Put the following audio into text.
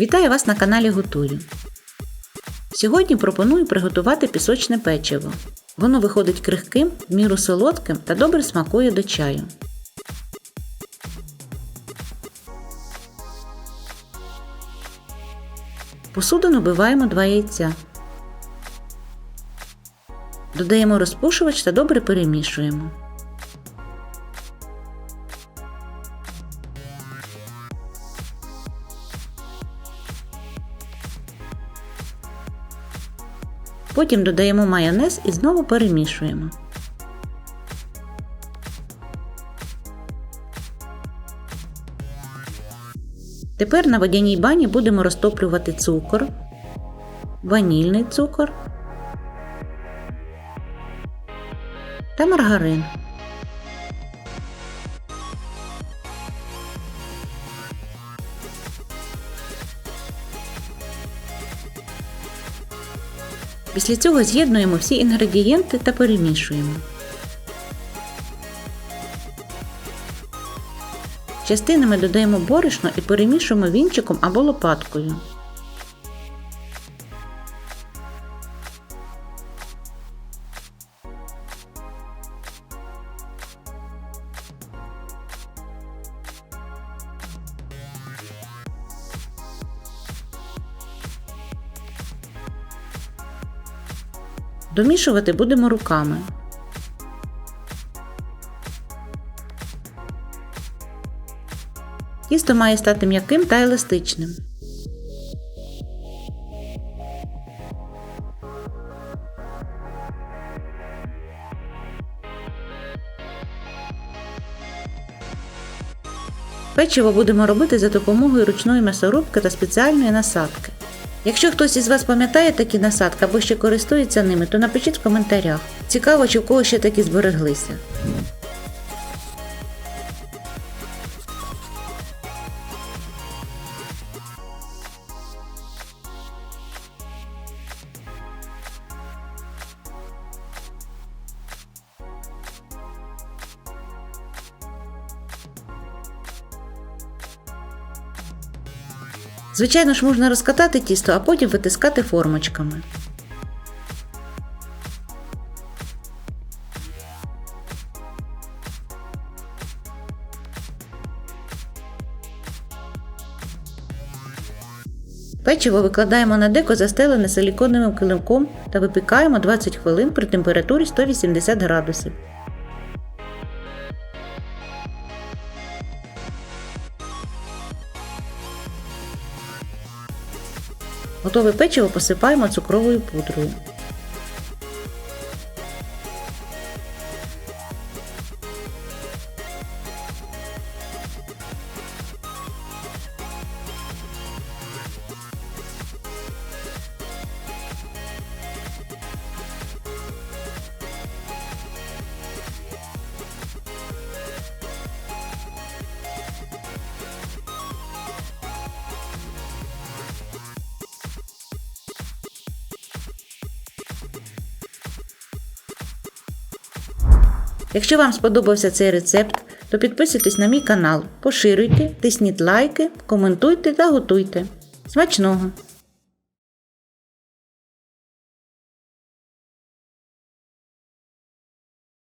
Вітаю вас на каналі Готую. Сьогодні пропоную приготувати пісочне печиво. Воно виходить крихким, в міру солодким та добре смакує до чаю. Посуду набиваємо 2 яйця. Додаємо розпушувач та добре перемішуємо. Потім додаємо майонез і знову перемішуємо. Тепер на водяній бані будемо розтоплювати цукор, ванільний цукор та маргарин. Після цього з'єднуємо всі інгредієнти та перемішуємо. Частинами додаємо борошно і перемішуємо вінчиком або лопаткою. Домішувати будемо руками. Тісто має стати м'яким та еластичним. Печиво будемо робити за допомогою ручної м'ясорубки та спеціальної насадки. Якщо хтось із вас пам'ятає такі насадки або ще користується ними, то напишіть в коментарях. Цікаво, чи в кого ще такі збереглися. Звичайно ж, можна розкатати тісто, а потім витискати формочками. Печиво викладаємо на деко застелене силіконовим килимком та випікаємо 20 хвилин при температурі 180 градусів. Готове печиво посипаємо цукровою пудрою. Якщо вам сподобався цей рецепт, то підписуйтесь на мій канал, поширюйте, тисніть лайки, коментуйте та готуйте. Смачного!